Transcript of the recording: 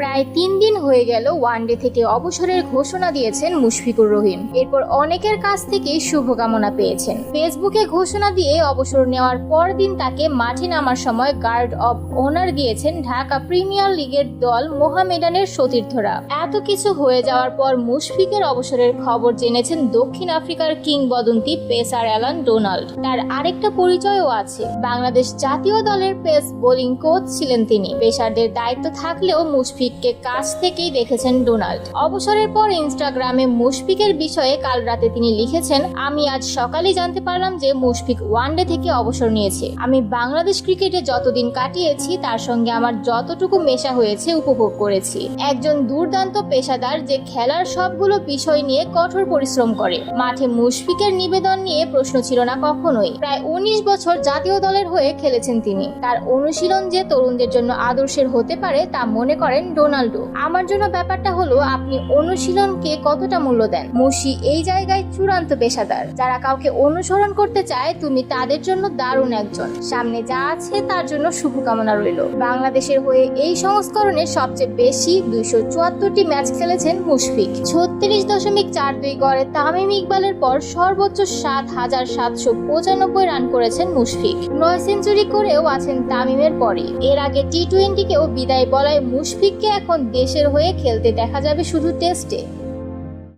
প্রায় তিন দিন হয়ে গেল ওয়ানডে থেকে অবসরের ঘোষণা দিয়েছেন মুশফিকুর রহিম। এরপর অনেকের কাছ থেকে শুভকামনা পেয়েছেন। ফেসবুকে ঘোষণা দিয়ে অবসর নেওয়ার পর দিন তাকে মাঠে নামার সময় গার্ড অব অনার দিয়েছেন ঢাকা প্রিমিয়ার লিগের দল মোহামেডানের সতীর্থরা। এত কিছু হয়ে যাওয়ার পর মুশফিকের অবসরের খবর জেনেছেন দক্ষিণ আফ্রিকার কিংবদন্তি পেসার অ্যালান ডোনাল্ড। তার আরেকটা পরিচয়ও আছে। বাংলাদেশ জাতীয় দলের পেস বোলিং কোচ ছিলেন তিনি। পেসারদের দায়িত্ব থাকলেও মুশফিককে কাছ থেকেই দেখেছেন ডোনাল্ড। অবসরের পর ইনস্টাগ্রামে মুশফিকের বিষয়ে কাল রাতে তিনি লিখেছেন, আমি আজ সকালে জানতে পারলাম যে মুশফিক ওয়ানডে থেকে অবসর নিয়েছে। আমি বাংলাদেশ ক্রিকেটে যতদিন কাটিয়েছি, তার সঙ্গে আমার যতটুকু মেশা হয়েছে, উপভোগ করেছি। একজন দুর্দান্ত পেশাদার যে খেলার সবগুলো বিষয় নিয়ে কঠোর পরিশ্রম করে। মাঠে মুশফিকের নিবেদন নিয়ে প্রশ্ন ছিল না কখনোই। প্রায় উনিশ বছর জাতীয় দলের হয়ে খেলেছেন তিনি। তার অনুশীলন যে তরুণদের জন্য আদর্শের হতে পারে, তা মনে করেন ডোনাল্ডো। আমার জন্য ব্যাপারটা হলো, আপনি অনুশীলনকে কতটা মূল্য দেন? মুশি এই জায়গায় চূড়ান্ত পেশাদার। যারা কাউকে অনুসরণ করতে চায়, তুমি তাদের জন্য দারুণ একজন। সামনে যা আছে, তার জন্য শুভকামনা রইল। বাংলাদেশের হয়ে এই সংস্করণে সবচেয়ে বেশি দুইশো চুয়াত্তরটি ম্যাচ খেলেছেন মুশফিক। ছত্রিশ দশমিক চার দুই গড়ে তামিম ইকবালের পর সর্বোচ্চ সাত হাজার সাতশো পঁচানব্বই রান করেছেন মুশফিক। নয় সেঞ্চুরি করেও আছেন তামিমের পরে এর আগে টি টোয়েন্টিকেও বিদায় বলায় মুশফিককে এখন দেশের হয়ে খেলতে দেখা যাবে শুধু টেস্টে